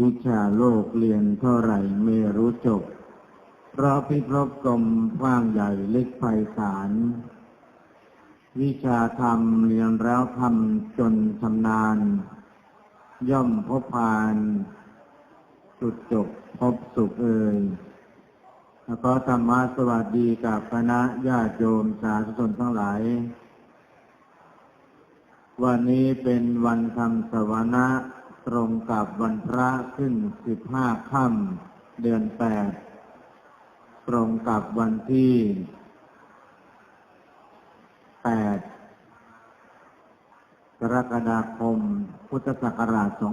วิชาโลกเรียนเท่าไหร่ไม่รู้จบ เพราะพิภพกลมกว้างใหญ่เล็กไพศาล วิชาธรรมเรียนแล้วทำจนชำนาญ ย่อมพบพาน สุดจบพบสุขเอ่ยแล้วก็ธรรมะสวัสดีกับคณะญาติโยมสาธุชนทั้งหลาย วันนี้เป็นวันธรรมสวนะ ตรงกับวันพระขึ้นสิบห้าค่ำเดือนแปดตรงกับวันที่แปดกรกฎาคม พุทธศักราช 2560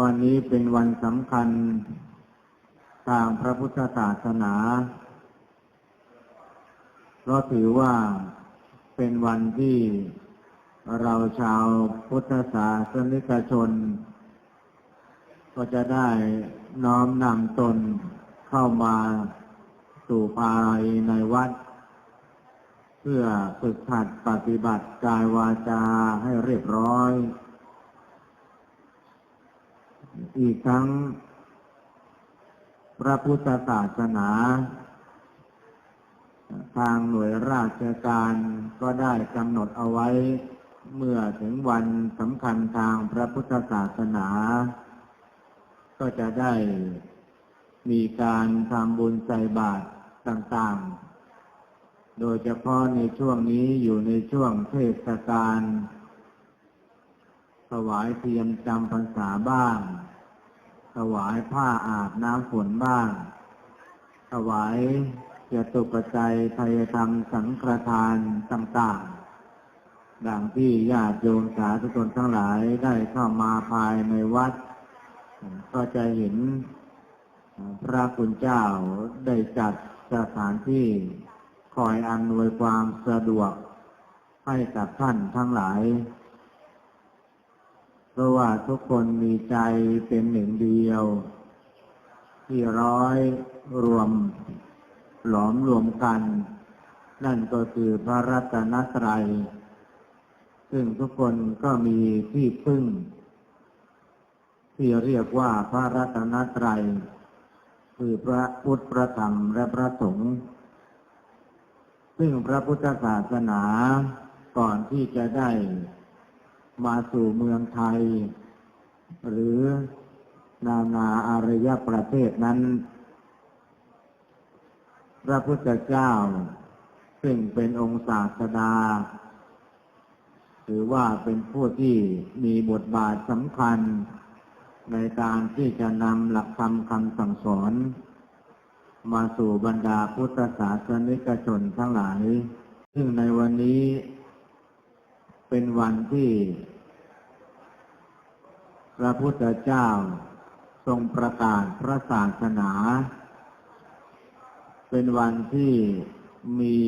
วันนี้เป็นวันสำคัญทางพระพุทธศาสนา เพราะถือว่า เป็นวันที่เราชาวพุทธศาสนิกชน ก็จะได้น้อมนำตนเข้ามาสู่ภายในวัด เพื่อฝึกหัดปฏิบัติกายวาจาให้เรียบร้อย อีกทั้งพระพุทธศาสนา ทางหน่วยราชการก็ได้กำหนดเอาไว้ เมื่อถึงวันสำคัญทางพระพุทธศาสนา ก็จะได้มีการทำบุญใส่บาตรต่างๆ โดยเฉพาะในช่วงนี้อยู่ในช่วงเทศกาลถวายเทียมจำพรรษาบ้าง ถวายผ้าอาบน้ำฝนบ้าง ถวาย จตุปัจจัยไทยธรรมสังฆทานต่างๆ ดังที่ญาติโยมสาธุชนทั้งหลายได้เข้ามาภายในวัด ก็จะเห็นพระคุณเจ้าได้จัดสถานที่คอยอำนวยความสะดวกให้กับท่านทั้งหลาย เพราะว่าทุกคนมีใจเป็นหนึ่งเดียว ที่ร้อยรวม หลอมรวมกัน นั่นก็คือพระรัตนตรัย ซึ่งทุกคนก็มีที่พึ่ง ที่เรียกว่าพระรัตนตรัย คือพระพุทธพระธรรมและพระสงฆ์ซึ่งพระพุทธศาสนาก่อนที่จะได้มาสู่เมืองไทย หรือนานาอารยประเทศนั้น พระพุทธเจ้า ซึ่งเป็นองค์ศาสดาถือว่าเป็นผู้ที่มีบทบาทสำคัญ ในการที่จะนำหลักธรรมคำสั่งสอน มาสู่บรรดาพุทธศาสนิกชนทั้งหลาย ซึ่งในวันนี้เป็นวันที่ พระพุทธเจ้าทรงประกาศพระศาสนา เป็นวันที่มี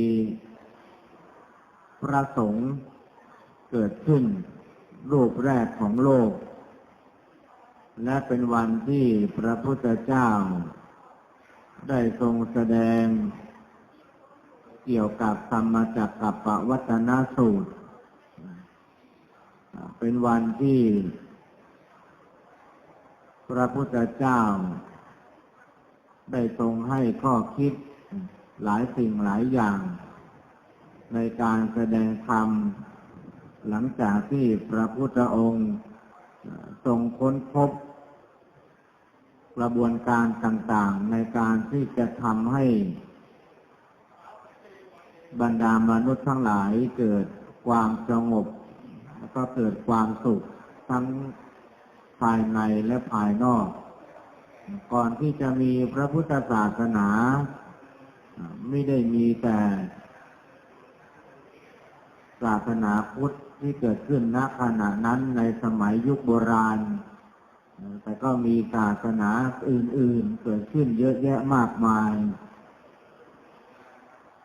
พระสงฆ์เกิดขึ้นรูปแรกของโลก และเป็นวันที่พระพุทธเจ้า ได้ทรงแสดง เกี่ยวกับธรรมจักกับปวัตนสูตร เป็นวันที่ พระพุทธเจ้า ได้ทรงให้ข้อคิด หลายสิ่งหลายอย่าง ในการแสดงธรรม หลังจากที่พระพุทธองค์ทรงค้นพบ กระบวนการต่างๆ ในการที่จะทำให้ บรรดามนุษย์ทั้งหลายเกิดความสงบ แล้วก็เกิดความสุขทั้งภายในและภายนอก ก่อนที่จะมีพระพุทธศาสนา ไม่ได้มีแต่ศาสนาพุทธที่เกิดขึ้นณขณะนั้นในสมัยยุคโบราณ แต่ก็มีศาสนาอื่น ๆ เกิดขึ้นเยอะแยะมากมาย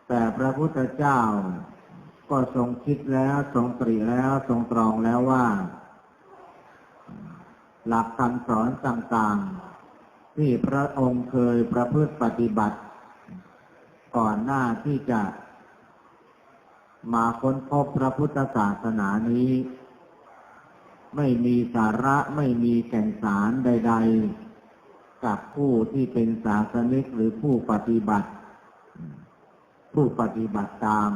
แต่พระพุทธเจ้าก็ทรงคิดแล้วทรงตรีแล้วทรงตรองแล้วว่า หลักคำสอนต่าง ๆ ที่พระองค์เคยประพฤติปฏิบัติ ก่อนหน้าที่จะมาค้นพบพระพุทธศาสนานี้ ไม่มีสาระไม่มีแก่นสารใด ๆ กับผู้ที่เป็นศาสนิกหรือผู้ปฏิบัติ ผู้ปฏิบัติตาม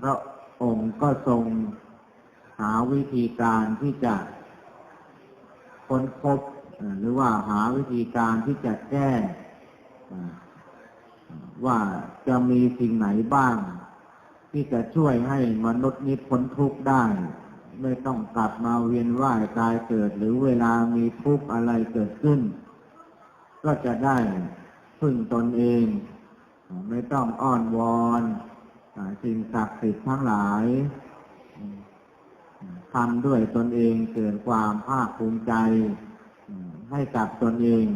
พระองค์ก็ทรงหาวิธีการที่จะค้นพบหรือว่าหาวิธีการที่จะแก้ ว่าจะมีสิ่งไหนบ้าง ที่จะช่วยให้มนุษย์นี้พ้นทุกข์ได้ ไม่ต้องกลับมาเวียนว่ายตายเกิด หรือเวลามีทุกข์อะไรเกิดขึ้น ก็จะได้พึ่งตนเอง ไม่ต้องอ้อนวอนสิ่งศักดิ์สิทธิ์ทั้งหลายทำด้วยตนเองเกิดความภาคภูมิใจ ให้กับตนเอง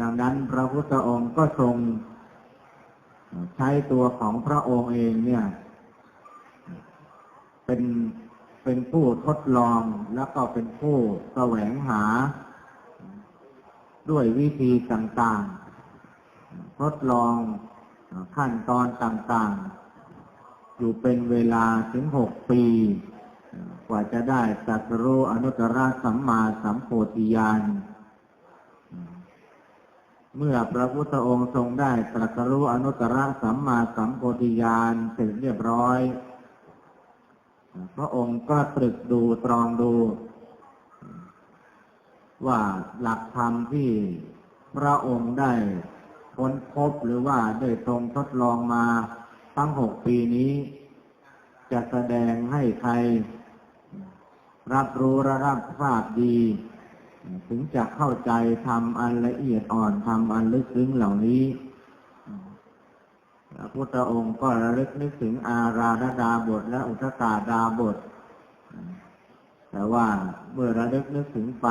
ดังนั้นพระพุทธองค์ก็ทรง ใช้ตัวของพระองค์เองเนี่ย เป็นเป็นผู้ทดลองแล้วก็เป็นผู้แสวงหา ด้วยวิธีต่างๆ ทดลองขั้นตอนต่างๆ อยู่เป็นเวลาถึงหกปี กว่าจะได้ตัสรู้อนุตตรสัมมาสัมโพธิญาณ เมื่อพระพุทธองค์ทรงได้ตรัสรู้อนุตตรสัมมาสัมโพธิญาณเสร็จเรียบร้อย พระองค์ก็ตรึกดูตรองดู ว่าหลักธรรมที่พระองค์ได้ค้นพบหรือว่าได้ทรงทดลองมาทั้งหกปีนี้ จะแสดงให้ใคร รับรู้และรับทราบดี ถึงจะเข้าใจทำอันละเอียดอ่อนทำอันลึกซึ้งเหล่านี้พระพุทธองค์ก็ระลึกนึกถึงอาราธดาบทและอุทกาดาบท แต่ว่าเมื่อระลึกนึกถึงไป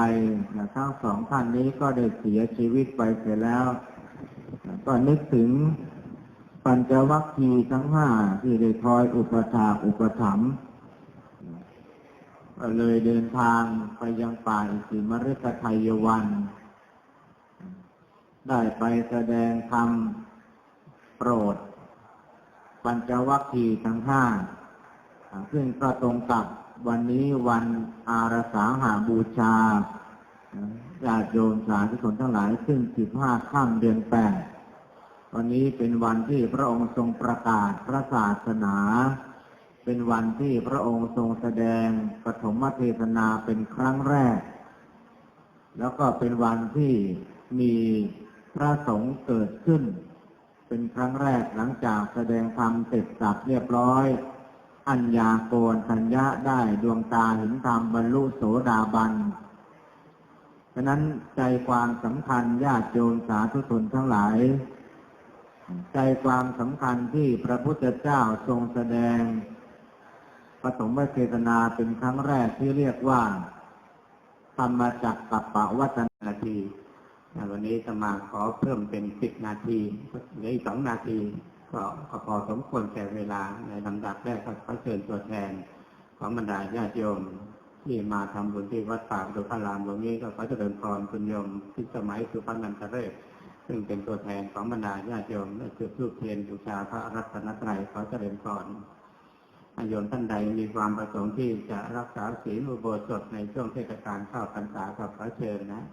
ทั้งสองท่านนี้ก็ได้เสียชีวิตไปเสียแล้ว ก็นึกถึงปัญจวัคคีย์ทั้งห้าที่ได้คอยอุปถาอุปถัมภ์ ก็เลยเดินทางไปยังป่าอิสิมฤคไทยวัน ได้ไปแสดงธรรมโปรด ปัญจวัคคีย์ทั้งห้าซึ่งก็ตรงกับวันนี้วันอารสาหาบูชาญาติโยมสาธุชนทั้งหลายซึ่งสิบห้าข้ามเดือนแปดวันนี้เป็นวันที่พระองค์ทรงประกาศพระศาสนา เป็นวันที่พระองค์ทรงแสดงปฐมเทศนาเป็นครั้งแรก แล้วก็เป็นวันที่มีพระสงฆ์เกิดขึ้น เป็นครั้งแรกหลังจากแสดงธรรมเสร็จสับเรียบร้อย อัญญาโกนทัญญะได้ดวงตาเห็นธรรมบรรลุโสดาบันฉะนั้นใจความสำคัญญาติโยมสาธุชนทั้งหลาย ใจความสำคัญที่พระพุทธเจ้าทรงแสดง ปฐมเทศนาเป็นครั้งแรกที่เรียกว่าธรรมจักกับปวัตนาทีวันนี้จะมาขอเพิ่มเป็นสิบนาทีหลืออีกสองนาทีก็พอสมควรแก่เวลาในลำดับแรกก็ขอเชิญตัวแทน ของบรรดาญาติโยมที่มาทำบุญที่วัดป่าดุพารามตรงนี้ก็ขอเจริญพรคุณโยมพิสมัยสุพรรณนันทเรศซึ่งเป็นตัวแทนของบรรดาญาติโยมและจุดทูปเทียนบูชาพระรัตนตรัยขอเจริญพร โยมท่านใดมีความประสงค์ที่จะรักษาศีลอุโบสถในช่วงเทศกาลเข้าพรรษาก็ขอเชิญนะ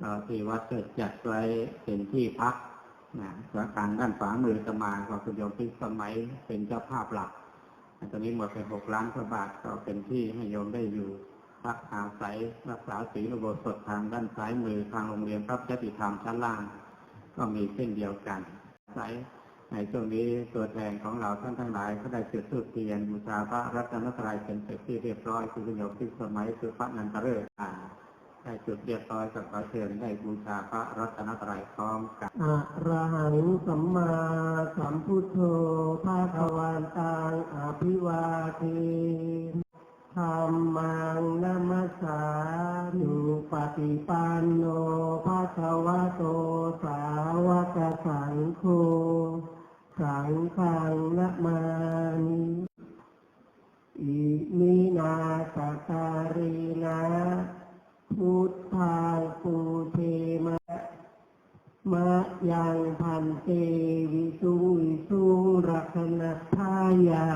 เราที่วัดก็จัดไว้เป็นที่พักนะสาการด้านฝามือจะมาก็คุณโยมพิสมัยเป็นเจ้าภาพหลักตอนนี้หมดไปหกล้านกว่าบาทก็เป็นที่ให้โยมได้อยู่พักอาศัยรักษาศีลอุโบสถทางด้านซ้ายมือทางโรงเรียนพระจติธรรมชั้นล่าง ก็มีเช่นเดียวกันสาย ในช่วงนี้ตัวแทนของเราท่านทั้งหลายก็ได้จุดธูปเทียนบูชาพระรัตนตรัยเป็นเสร็จที่เรียบร้อยคือคุณโยมที่สมัยคือพระนันตฤกษ์อ่าได้จุดเรียบร้อยกับขอเชิญได้บูชาพระรัตนตรัยพร้อมกันอะระหังสัมมาสัมพุทโธภาควันตังอภิวาเทธรรมังนัมสสานุปฏิปันโนภาควะโตสาวกสังโฆ สังฆังนะมานิอิมินาสการีนะพุทธังปูเทมะมะยังพันเตวิสุวิสุรักนทายา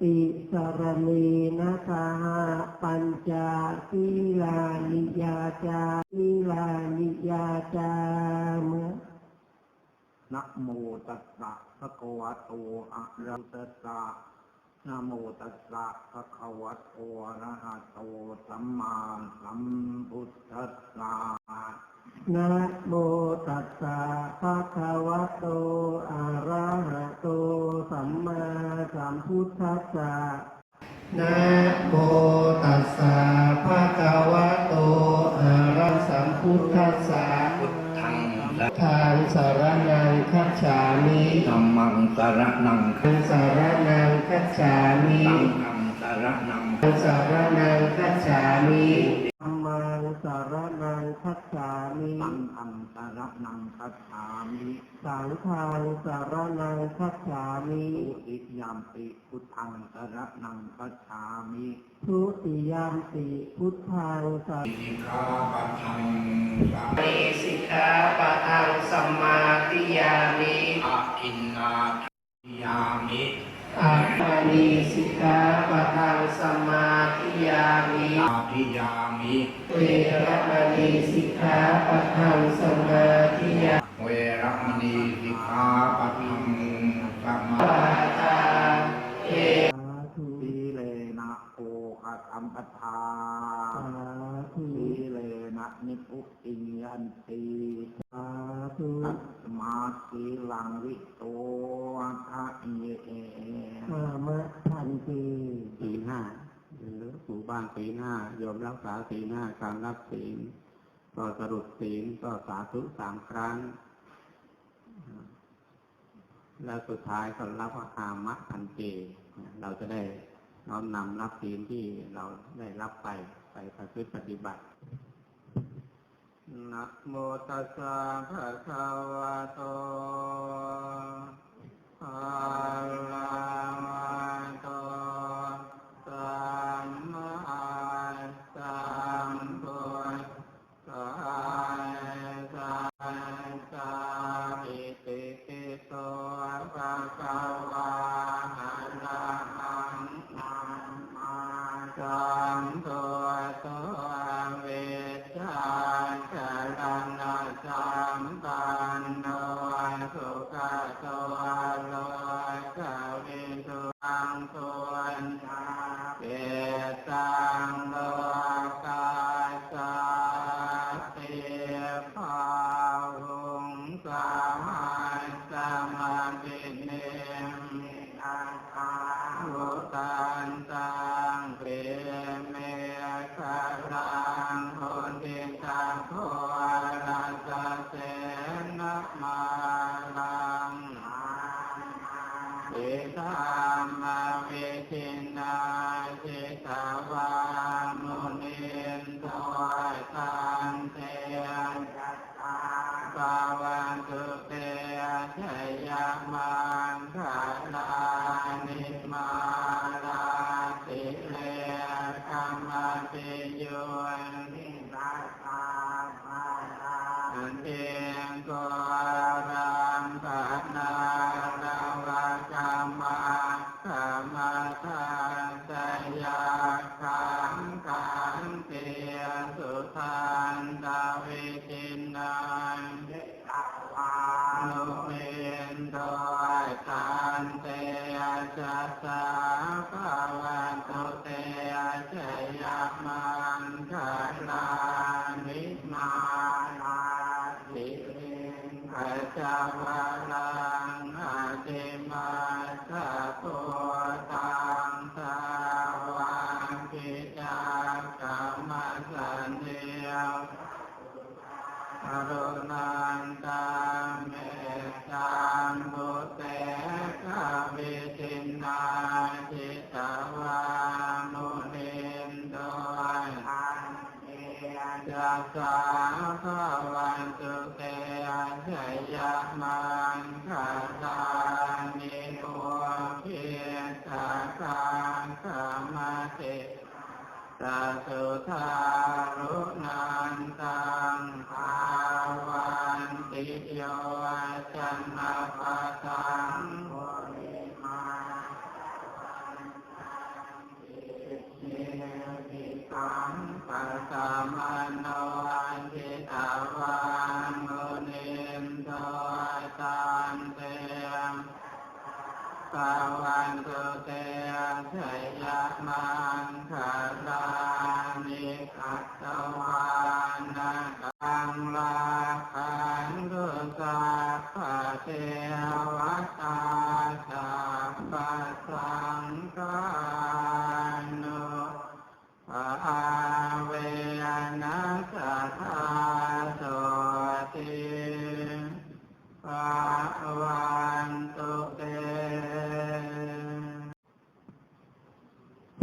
ติสรณีนาคาปัญจศีลานิยาจาศีลานิยาจามะนะโมตัสสะ ภะคะวะโตอะระหะตัสสะนะโมตัสสะภะคะวะโตอะระหะโตสัมมาสัมพุทธัสสะนะโมตัสสะภะคะวะโตอะระหะโตสัมมาสัมพุทธัสสะนะโมตัสสะภะคะวะโตอะระสัมพุทธัสสะ ทธังและทางสารนังคัจฉามิธัมมังสารนังทางสารนังคัจฉามิสังฆังสารนังทางสารนังคัจฉามิธัมมังสารนังคัจฉามิสังฆังสารนังคัจฉามิสังฆังสารนังคัจฉามิทุติยามปิพุทธังสารนังคัจฉามิ ทุติยามปิพุทธังสารสิกขาปัทังสัมมิสิกขาปะทังสมมาธิยามิอะอินนาทิยามิอาปานิสิกขาปะทังสมมาธิยามิอาทิยามิเวรมณีสิกขาปะทังสมมาธิยา มปทาสาธุสีเลนะนิพุติยันติสาธุตัสมาสีลังวิโตทะเยเอมามะพันตีศีลห้าหรือหมู่บ้านศีลห้ายอมรักษาศีลห้าการรับศีลก็สรุปศีลก็สาธุสามครั้ง แล้วสุดท้ายก็รับว่าอามะพันเตเราจะได้ น้อมนำรับศีลที่เราได้รับไปไปประพฤติปฏิบัตินะโมตัสสะภะคะวะโตอะระหะ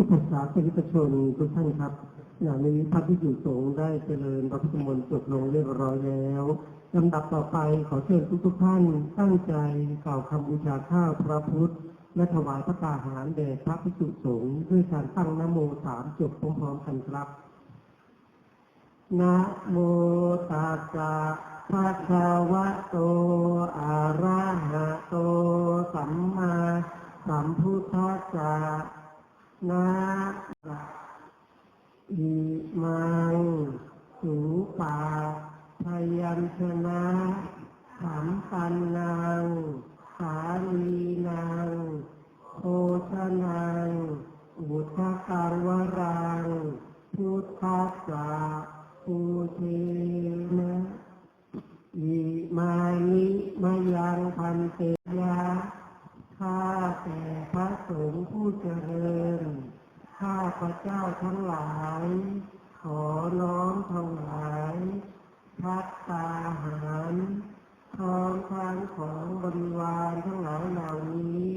ผู้ศึกษาสนิทชนทุกท่านครับอย่างนี้พระพิสุสงฆ์ได้เจริญพระพุทธมนต์จบลงเรียบร้อยแล้วลำดับต่อไปขอเชิญทุกทุกท่านตั้งใจกล่าวคำบูชาข้าวพระพุทธ และถวายพระตาหารแด่พระพิสุสงฆ์ด้วยการตั้งนโมสามจบพร้อมๆกันครับนะโมตัสสะภะคะวะโต อะระหะโต สัมมาสัมพุทธัสสะ นะอิมังสุปาพยัญชนะสัมปันนังสาลีนังโภชนังอุทกังวรังพุทธัสสะภูเทนะอิมานิมายังพันเตยะ ข้าแต่พระสงฆ์ผู้เจริญ ข้าพระเจ้าทั้งหลาย ขอน้อมถวายพัตตาหารทองทานของบริวารทั้งหลายเหล่านี้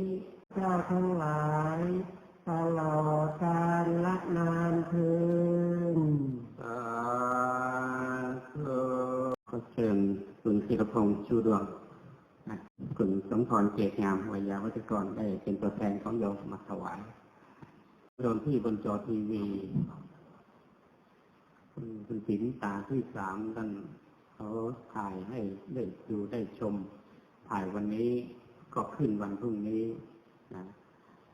เจ้าทั้งหลาย ตลอดกาลละนานเทินสาธุขอเชิญคุณธีรพงษ์ชูดวงนะ คุณสมพรเกตงามวิยาวัจกรได้เป็นตัวแทนของโยมมาถวายโยมที่บนจอทีวี คุณคุณศิลตาที่สามท่านเขาถ่ายให้ได้ดูได้ชม ถ่ายวันนี้ก็ขึ้นวันพรุ่งนี้นะ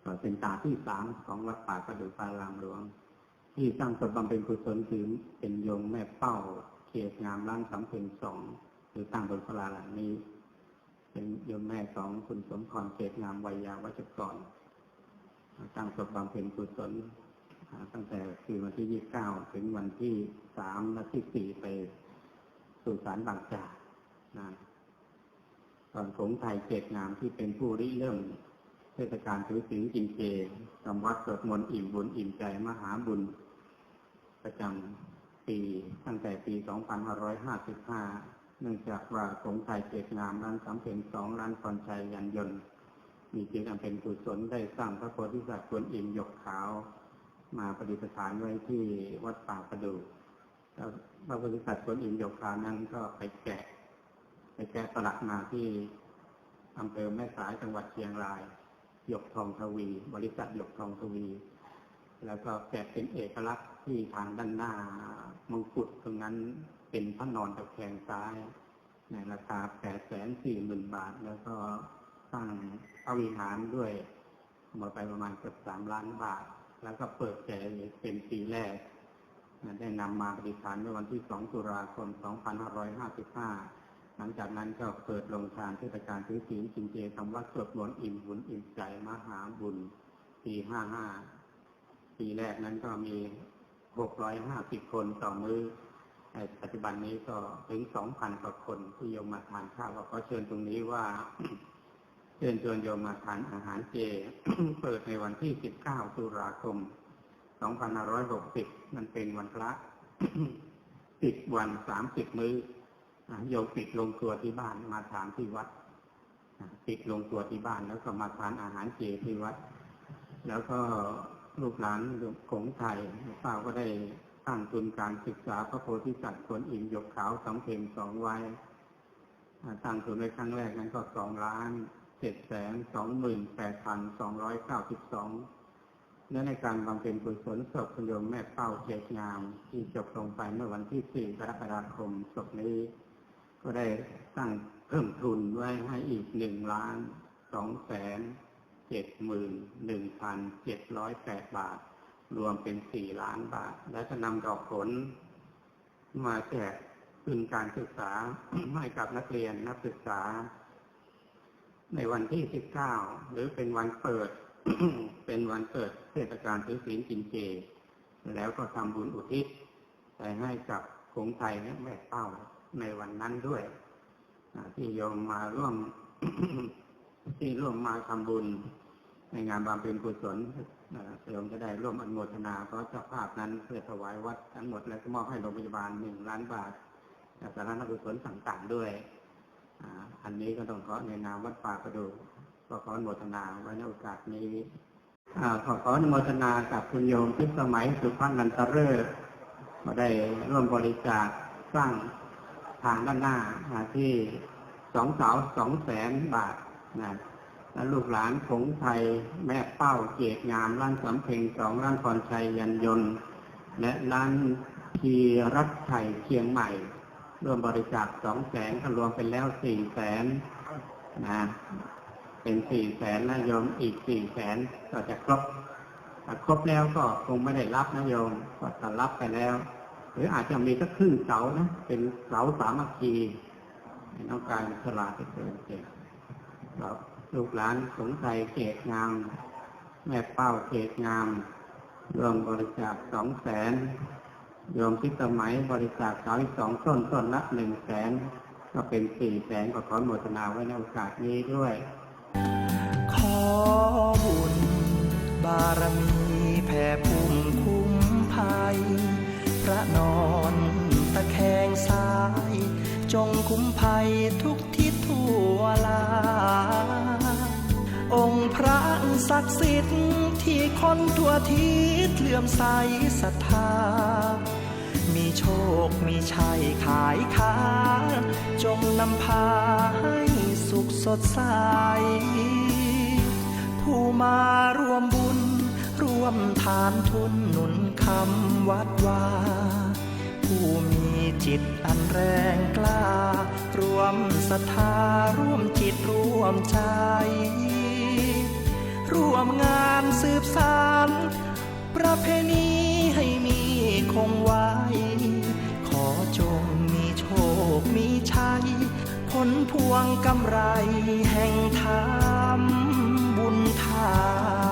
ก็เป็นตาที่สามของวัดป่ากระดูกปารามหลวง ที่สร้างศพบำเพ็ญกุศลถือเป็นโยมแม่เป้าเขตงามร้านสำเพ็ญสองหรือตั้งบนพลาหลังนี้ เป็นโยมแม่ของคุณสมพรเขตงามวัยยาวัจกรตั้งศพบำเพ็ญกุศลตั้งแต่คืนวันที่29ถึงวันที่3และที่4ไปสู่สารบางจากนะก่อนผมไทยเขตงามที่เป็นผู้ริเริ่มเทศกาลถือศีลกินเจจำวัดสวดมนต์อิ่มบุญอิ่มใจมหาบุญ ประจำปีตั้งแต่ปี 2555 เนื่องจากว่าสงฆ์ไทยเกตงามร้านสำเพ็ญสองร้านพรชัยยันยนต์ มีจิตอันเป็นกุศลได้สร้างพระโพธิสัตว์กวนอิมหยกขาว มาประดิษฐานไว้ที่วัดป่าประดูแล้วพระโพธิสัตว์กวนอิมหยกขาวนั้นก็ไปแกะ ไปแกะสลักมาที่อำเภอแม่สายจังหวัดเชียงราย หยกทองทวี บริษัทหยกทองทวี แล้วก็แกะเป็นเอกลักษณ์ที่ทางด้านหน้ามงกุฎตรงนั้น เป็นพระนอนตะแคงซ้าย ในราคาแปดแสนสี่หมื่นบาท แล้วก็สร้างพระวิหารด้วยหมดไปประมาณเกือบสามล้านบาท แล้วก็เปิดแจกเป็นปีแรก ได้นำมาปฏิษฐานในวันที่ 2 ตุลาคม 2555 หลังจากนั้นก็เปิดลงทานเทศกาลถือศีลกินเจทำวัดสวดมนต์อิ่มบุญอิ่มใจมหาบุญ ปี 55 ปีแรกนั้นก็มี 650 คนต่อมือ ปัจจุบันนี้ก็ถึง2,000กว่าคนที่โยมมาทานข้าวก็เชิญตรงนี้ว่าเชิญชวนโยมมาทานอาหารเจ เปิดในวันที่ 19ตุลาคม 2560 มันเป็นวันพระสิบวันสามสิบมื้ออะโยมปิดลงตัวที่บ้านมาทานที่วัดปิดลงตัวที่บ้านแล้วก็มาทานอาหารเจที่วัด แล้วก็ลูกหลานของไทยป้าก็ได้ ตั้งทุนการศึกษาพระโพธิสัตว์คนอิมหยกขาวสองเพลงสองไว้อ่าตั้งทุนในครั้งแรกนั้นก็สองล้านเจ็ดแสนสองหมื่นแปดพันสองร้อยเก้าสิบสองและในการบำเพ็ญกุศลศพคุณโยมแม่เป้าเกตงาม ที่จบลงไปเมื่อวันที่4กรกฎาคมศพนี้ ก็ได้ตั้งเพิ่มทุนไว้ให้อีกหนึ่งล้านสองแสนเจ็ดหมื่นหนึ่งพันเจ็ดร้อยแปดบาท รวมเป็นสี่ล้านบาท และจะนำดอกผล มาแจกทุนการศึกษาให้กับนักเรียนนักศึกษา ในวันที่19หรือเป็นวันเปิด เป็นวันเปิดเทศกาลถือศีลกินเจ แล้วก็ทำบุญอุทิศไปให้กับคงไทยและแม่เป้าในวันนั้นด้วยที่โยมมาร่วมที่ร่วมมาทำบุญในงานบำเพ็ญกุศล โยมจะได้ร่วมอนุโมทนาเพราะเจ้าภาพนั้นเพื่อถวายวัดทั้งหมดและก็มอบให้โรงพยาบาลหนึ่งล้านบาทและสาธารณกุศลต่างๆด้วยอันนี้ก็ต้องขอในนามวัดป่ากระดูก็ขออนุโมทนาไว้ในโอกาสนี้ขอขออนุโมทนากับคุณโยมพิสมัยสุภนันตเรศก็ได้ร่วมบริจาคสร้างทางด้านหน้าที่สองสาวสองแสนบาทนะ ลูกหลานผงไทยแม่เป้าเกตงามร้านสำเพ็งสองร้านพรชัยยันยนต์ และร้านพีรัตไทยเชียงใหม่ ร่วมบริจาคสองแสนรวมเป็นแล้วสี่แสนนะเป็นสี่แสนนะโยมอีกสี่แสนก็จะครบครบแล้วก็คงไม่ได้รับนะโยมก็จะรับไปแล้ว หรืออาจจะมีสักครึ่งเสานะเป็นเสาสามัคคีน้องการสลาไปเกินเจ็เรา ลูกหลานสงสัยเกตงาม แม่เป้าเกตงามรวมบริจาคสองแสนโยมทิศสมัยบริจาคสาอีกสองต้นต้นละหนึ่งแสนก็เป็นสี่แสนก็ขออนุโมทนาไว้ในโอกาสนี้ด้วย ขอบุญบารมีแผ่ภูมิคุ้มภัย พระนอนตะแคงซ้าย จงคุ้มภัยทุกท ทั่วลา องค์พระศักดิ์สิทธิ์ที่คนทั่วทิศเลื่อมใสศรัทธา มีโชคมีชัยขายค้า จงนำพาให้สุขสดใส ผู้มาร่วมบุญ ร่วมทานทุนหนุนคำวัดวาผู้มีจิตอันแรงกล้า รวมศรัทธาร่วมจิตร่วมใจ ร่วมงานสืบสานประเพณีให้มีคงไว้ ขอจงมีโชคมีชัยผลพวงกำไรแห่งธรรมบุญทาน